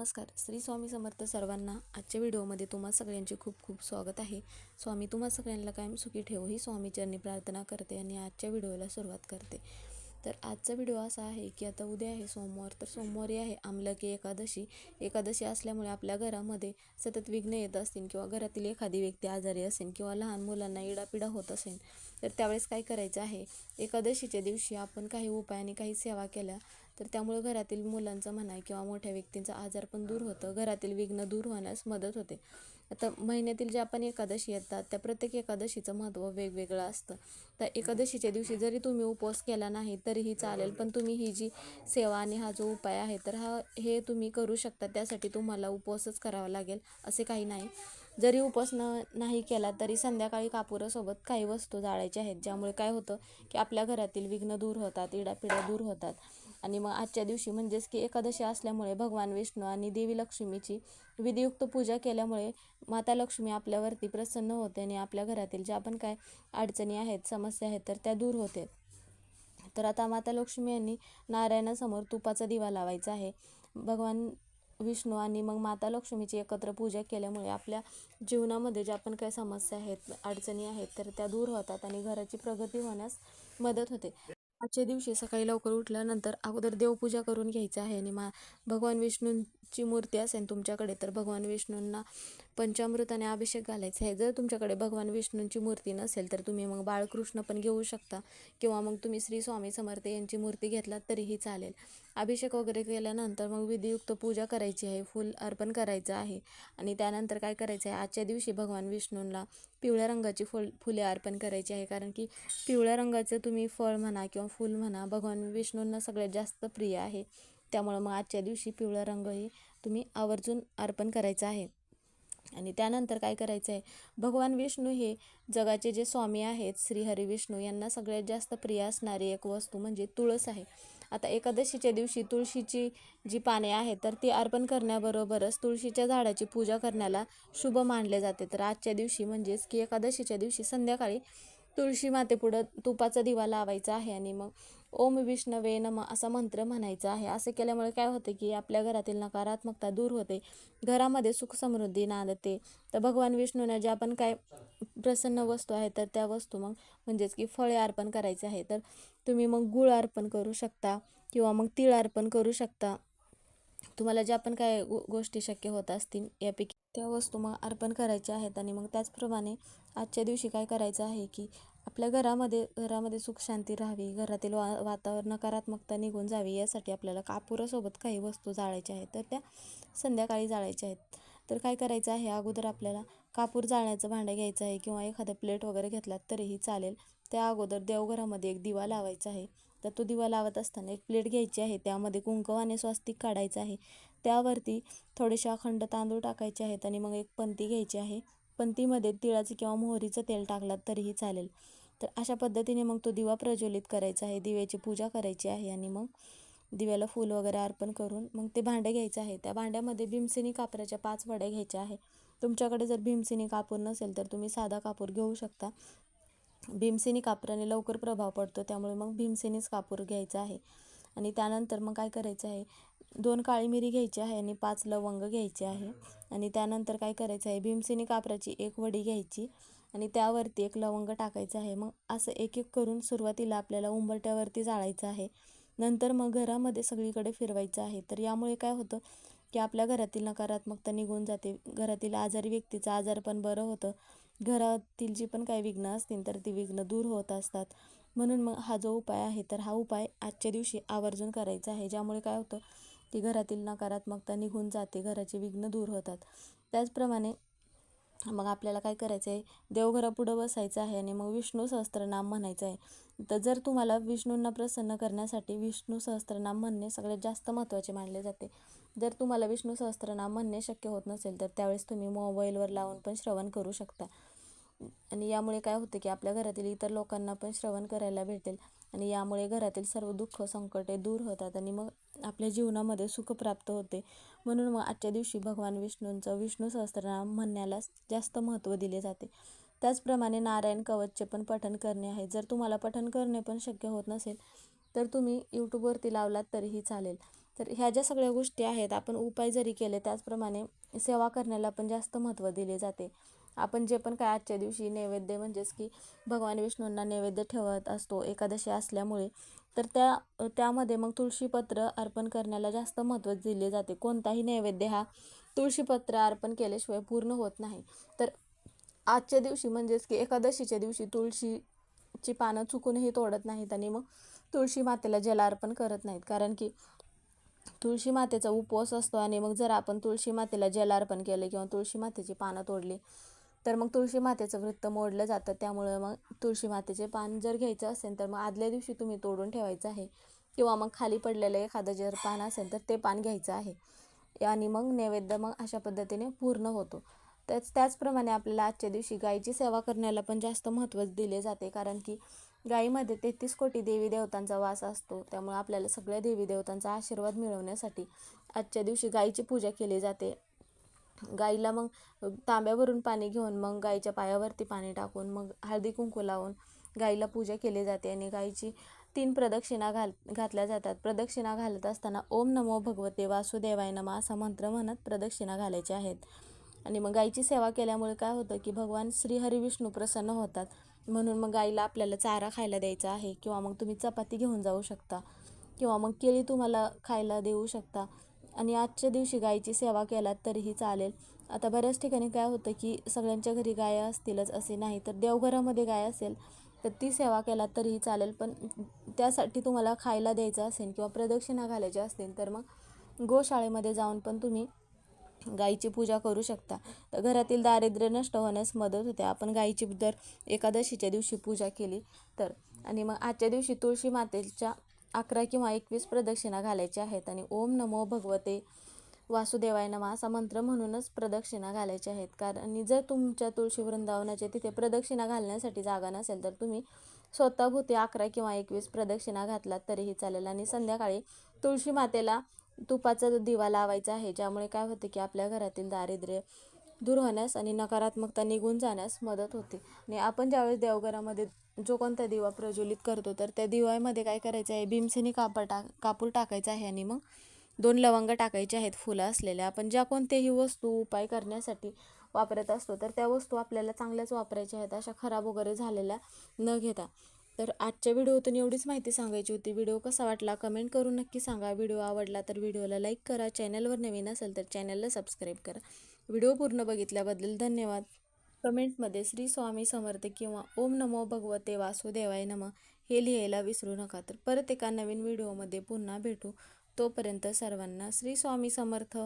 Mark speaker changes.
Speaker 1: नमस्कार. श्री स्वामी समर्थ सर्वांना आजच्या व्हिडिओमध्ये तुम्हा सगळ्यांचे खूप खूप स्वागत आहे. स्वामी तुम्हा सगळ्यांना कायम सुखी ठेवू ही स्वामीचरणी प्रार्थना करते आणि आजच्या व्हिडिओला सुरुवात करते. तर आजचा व्हिडिओ असा आहे की आता उद्या आहे सोमवार तर सोमवारी आहे आमलकी एकादशी. एकादशी असल्यामुळे आपल्या घरामध्ये सतत विघ्न येत असतील किंवा घरातील एखादी व्यक्ती आजारी असेल किंवा लहान मुलांना इडापिडा होत असेल तर त्यावेळेस काय करायचं आहे? एकादशीच्या दिवशी आपण काही उपाय आणि काही सेवा केल्या तर त्यामुळे घरातील मुलांचं म्हणा किंवा मोठ्या व्यक्तींचा आजार पण दूर होतं. घरातील विघ्न दूर होण्यास मदत होते. आता महिन्यातील ज्या पण एकादशी येतात त्या प्रत्येक एकादशीचं महत्त्व वेगवेगळं असतं. तर एकादशीच्या दिवशी जरी तुम्ही उपवास केला नाही तरीही चालेल. पण तुम्ही ही जी सेवा आणि हा जो उपाय आहे तर हा हे तुम्ही करू शकता. त्यासाठी तुम्हाला उपवासच करावा लागेल असे काही नाही. जरी उपवास न नाही केला तरी संध्याकाळी कापुरासोबत काही वस्तू जाळायच्या आहेत. ज्यामुळे काय होतं की आपल्या घरातील विघ्न दूर होतात इडापिडा दूर होतात. आणि मग आजच्या दिवशी म्हणजेच की एकादशी असल्यामुळे भगवान विष्णू आणि देवी लक्ष्मीची विधियुक्त पूजा केल्यामुळे माता लक्ष्मी आपल्यावरती प्रसन्न होते आणि आपल्या घरातील ज्या पण काय अडचणी आहेत समस्या आहेत तर त्या दूर होते. तर आता माता लक्ष्मी यांनी नारायणासमोर तुपाचा दिवा लावायचा आहे. भगवान विष्णू आणि मग माता लक्ष्मीची एकत्र पूजा केल्यामुळे आपल्या जीवनामध्ये ज्या पण काही समस्या आहेत अडचणी आहेत तर त्या दूर होतात आणि घराची प्रगती होण्यास मदत होते. आजच्या दिवशी सकाळी लवकर उठल्यानंतर अगोदर देवपूजा करून घ्यायचं आहे आणि मा भगवान विष्णू ची मूर्ती असेल तुमच्याकडे तर भगवान विष्णूंना पंचामृताने अभिषेक घालायचा. आहे जर तुमच्याकडे भगवान विष्णूंची मूर्ती नसेल तर तुम्ही मग बाळकृष्ण पण घेऊ शकता. किंवा मग तुम्ही श्री स्वामी समर्थ यांची मूर्ती घेतलात तरीही चालेल. अभिषेक वगैरे केल्यानंतर मग विधियुक्त पूजा करायची आहे फुल अर्पण करायचं आहे. आणि त्यानंतर काय करायचं आहे आजच्या दिवशी भगवान विष्णूंना पिवळ्या रंगाची फुल फुले अर्पण करायची आहे. कारण की पिवळ्या रंगाचं तुम्ही फळ म्हणा किंवा फूल म्हणा भगवान विष्णूंना सगळ्यात जास्त प्रिय आहे. त्यामुळं मग आजच्या दिवशी पिवळा रंगही तुम्ही आवर्जून अर्पण करायचा आहे. आणि त्यानंतर काय करायचं आहे भगवान विष्णू हे जगाचे जे स्वामी आहेत श्रीहरी विष्णू यांना सगळ्यात जास्त प्रिय असणारी एक वस्तू म्हणजे तुळस आहे. आता एकादशीच्या दिवशी तुळशीची जी पाने आहेत तर ती अर्पण करण्याबरोबरच तुळशीच्या झाडाची पूजा करण्याला शुभ मानले जाते. तर आजच्या दिवशी म्हणजेच की एकादशीच्या दिवशी संध्याकाळी तुळशी मातेपुढं तुपाचा दिवा लावायचा आहे आणि मग ओम विष्णवे नम असा मंत्र म्हणायचा आहे. असे केल्यामुळे काय होते की आपल्या घरातील नकारात्मकता दूर होते. घरामध्ये सुख समृद्धी नांदते. तर भगवान विष्णूने ज्या पण काय प्रसन्न वस्तू आहेत तर त्या वस्तू मग म्हणजेच की फळे अर्पण करायचे आहे. तर तुम्ही मग गुळ अर्पण करू शकता किंवा मग तीळ अर्पण करू शकता. तुम्हाला ज्या पण काय गो गोष्टी शक्य होत असतील यापैकी त्या वस्तू मग अर्पण करायच्या आहेत. आणि मग त्याचप्रमाणे आजच्या दिवशी काय करायचं आहे की आपल्या घरामध्ये घरामध्ये सुख शांती राहावी घरातील वा वातावरण नकारात्मकता निघून जावी यासाठी आपल्याला कापुरासोबत काही वस्तू जाळायच्या आहेत. तर त्या संध्याकाळी जाळायच्या आहेत. तर काय करायचं आहे? अगोदर आपल्याला कापूर जाळण्याचं भांडं घ्यायचं आहे किंवा एखादं प्लेट वगैरे घेतलात तरीही चालेल. त्या अगोदर देवघरामध्ये एक दिवा लावायचा आहे. तर तो दिवा लावत असताना एक प्लेट घ्यायची आहे. त्यामध्ये कुंकवाने स्वास्तिक काढायचं आहे. त्यावरती थोडेसे अखंड तांदूळ टाकायचे आहेत आणि मग एक पंती घ्यायची आहे. पण तीमध्ये तिळाचं किंवा मोहरीचं तेल टाकलात तरीही चालेल. तर अशा पद्धतीने मग तो दिवा प्रज्वलित करायचा आहे दिव्याची पूजा करायची आहे आणि मग दिव्याला फूल वगैरे अर्पण करून मग ते भांडे घ्यायचं आहे. त्या भांड्यामध्ये भीमसेनी कापराच्या पाच वड्या घ्यायच्या आहे. तुमच्याकडे जर भीमसेनी कापूर नसेल तर तुम्ही साधा कापूर घेऊ शकता. भीमसेनी कापराने लवकर प्रभाव पडतो त्यामुळे मग भीमसेनीच कापूर घ्यायचा आहे. आणि त्यानंतर मग काय करायचं आहे दोन काळी मिरी घ्यायची आहे आणि पाच लवंग घ्यायचे आहे. आणि त्यानंतर काय करायचं आहे? भीमसेनी कापराची एक वडी घ्यायची आणि त्यावरती एक लवंग टाकायचं आहे. मग असं एक एक करून सुरुवातीला आपल्याला उंबरट्यावरती जाळायचं आहे. नंतर मग घरामध्ये सगळीकडे फिरवायचं आहे. तर यामुळे काय होतं की आपल्या घरातील नकारात्मकता निघून जाते. घरातील आजारी व्यक्तीचं आजार पण बरं होतं. घरातील जी पण काही विघ्न असतील तर ती विघ्न दूर होत असतात. म्हणून मग हा जो उपाय आहे तर हा उपाय आजच्या दिवशी आवर्जून करायचा आहे. ज्यामुळे काय होतं की घरातील नकारात्मकता निघून जाते घराचे विघ्न दूर होतात. त्याचप्रमाणे मग आपल्याला काय करायचं आहे देवघरापुढं बसायचं आहे आणि मग विष्णू सहस्त्रनाम म्हणायचं आहे. तर जर तुम्हाला विष्णूंना प्रसन्न करण्यासाठी विष्णू सहस्त्रनाम म्हणणे सगळ्यात जास्त महत्त्वाचे मानले जाते. जर तुम्हाला विष्णू सहस्त्रनाम म्हणणे शक्य होत नसेल तर त्यावेळेस तुम्ही मोबाईलवर लावून पण श्रवण करू शकता. आणि यामुळे काय होते की आपल्या घरातील इतर लोकांना पण श्रवण करायला भेटेल. आणि यामुळे घरातील सर्व दुःख संकटे दूर होतात आणि मग आपल्या जीवनामध्ये सुख प्राप्त होते. म्हणून मग आजच्या दिवशी भगवान विष्णूंचं विष्णू सहस्त्रनाम म्हणण्याला जास्त महत्त्व दिले जाते. त्याचप्रमाणे नारायण कवचचे पण पठण करणे आहे. जर तुम्हाला पठण करणे पण शक्य होत नसेल तर तुम्ही यूट्यूबवरती लावलात तरीही चालेल. तर ह्या ज्या सगळ्या गोष्टी आहेत आपण उपाय जरी केले त्याचप्रमाणे सेवा करण्याला पण जास्त महत्त्व दिले जाते. आपण जे पण काय आजच्या दिवशी नैवेद्य म्हणजेच की भगवान विष्णूंना नैवेद्य ठेवत असतो एकादशी असल्यामुळे तर त्या त्यामध्ये मग तुळशीपत्र अर्पण करण्याला जास्त महत्त्व दिले जाते. कोणताही नैवेद्य हा तुळशीपत्र अर्पण केल्याशिवाय पूर्ण होत नाही. तर आजच्या दिवशी म्हणजेच की एकादशीच्या दिवशी तुळशीची पानं चुकूनही तोडत नाहीत आणि मग तुळशी मातेला जल अर्पण करत नाहीत. कारण की तुळशी मातेचा उपवास असतो आणि मग जर आपण तुळशी मातेला जल अर्पण केलं किंवा तुळशी मातेची पानं तोडली तर मग तुळशी मातेचं वृत्त मोडलं जातं. त्यामुळे मग तुळशी मातेचे पान जर घ्यायचं असेल तर मग आदल्या दिवशी तुम्ही तोडून ठेवायचं आहे. किंवा मग खाली पडलेलं एखादं जर पान असेल तर ते पान घ्यायचं आहे. आणि मग नैवेद्य मग अशा पद्धतीने पूर्ण होतो. त्याच त्याचप्रमाणे आपल्याला आजच्या दिवशी गायीची सेवा करण्याला पण जास्त महत्त्व दिले जाते. कारण की गायीमध्ये तेहतीस कोटी देवी देवतांचा वास असतो. त्यामुळे आपल्याला सगळ्या देवी देवतांचा आशीर्वाद मिळवण्यासाठी आजच्या दिवशी गायीची पूजा केली जाते. गाईला मग तांब्यावरून पाणी घेऊन मग गाईच्या पायावरती पाणी टाकून मग हळदी कुंकू लावून गाईला पूजा केली जाते आणि गाईची तीन प्रदक्षिणा घाल घातल्या जातात. प्रदक्षिणा घालत असताना ओम नमो भगवते वासुदेवाय नमा असा मंत्र म्हणत प्रदक्षिणा घालायचे आहेत. आणि मग गाईची सेवा केल्यामुळे काय होतं की भगवान श्री प्रसन्न होतात. म्हणून मग गाईला आपल्याला चारा खायला द्यायचा आहे किंवा मग तुम्ही चपाती घेऊन जाऊ शकता किंवा मग केळी तुम्हाला खायला देऊ शकता. आणि आजच्या दिवशी गायीची सेवा केलात तरीही चालेल. आता बऱ्याच ठिकाणी काय होतं की सगळ्यांच्या घरी गाय असतीलच असे नाही तर देवघरामध्ये गाय असेल तर ती सेवा केलात तरीही चालेल. पण त्यासाठी तुम्हाला खायला द्यायचं असेल किंवा प्रदक्षिणा घालायच्या असतील तर मग गोशाळेमध्ये जाऊन पण तुम्ही गाईची पूजा करू शकता. तर घरातील दारिद्र्य नष्ट होण्यास मदत होते. आपण गाईची जर एकादशीच्या दिवशी पूजा केली तर. आणि मग आजच्या दिवशी तुळशी मातेच्या अकरा किंवा एकवीस प्रदक्षिणा घालायच्या आहेत आणि ओम नमो भगवते वासुदेवाय नमा असा मंत्र म्हणूनच प्रदक्षिणा घालायच्या आहेत. कारण जर तुमच्या तुळशी वृंदावनाच्या तिथे प्रदक्षिणा घालण्यासाठी जागा नसेल तर तुम्ही स्वतःभूती अकरा किंवा एकवीस प्रदक्षिणा घातलात तरीही चालेल. आणि संध्याकाळी तुळशी मातेला तुपाचा दिवा लावायचा आहे ज्यामुळे काय होते की आपल्या घरातील दारिद्र्य दूर होण्यास आणि नकारात्मकता निघून जाण्यास मदत होते. आणि आपण ज्यावेळेस देवघरामध्ये जो कोणता दिवा प्रज्वलित करतो तर त्या दिव्यामध्ये काय करायचं आहे? भीमसेनी कापड टाक कापूर टाकायचा आहे आणि मग दोन लवंग टाकायचे आहेत फुलं असलेल्या. आपण ज्या कोणत्याही वस्तू उपाय करण्यासाठी वापरत असतो तर त्या वस्तू आपल्याला चांगल्याच वापरायच्या आहेत अशा खराब वगैरे झालेल्या न घेता. तर आजच्या व्हिडिओतून एवढीच माहिती सांगायची होती. व्हिडिओ कसा वाटला कमेंट करून नक्की सांगा. व्हिडिओ आवडला तर व्हिडिओला लाईक करा. चॅनलवर नवीन असेल तर चॅनलला सबस्क्राईब करा. व्हिडिओ पूर्ण बघितल्याबद्दल धन्यवाद. कमेंटमध्ये श्री स्वामी समर्थ किंवा ओम नमो भगवते वासुदेवाय नम हे लिहायला विसरू नका तर परत एका नवीन व्हिडिओमध्ये पुन्हा भेटू. तोपर्यंत सर्वांना श्री स्वामी समर्थ.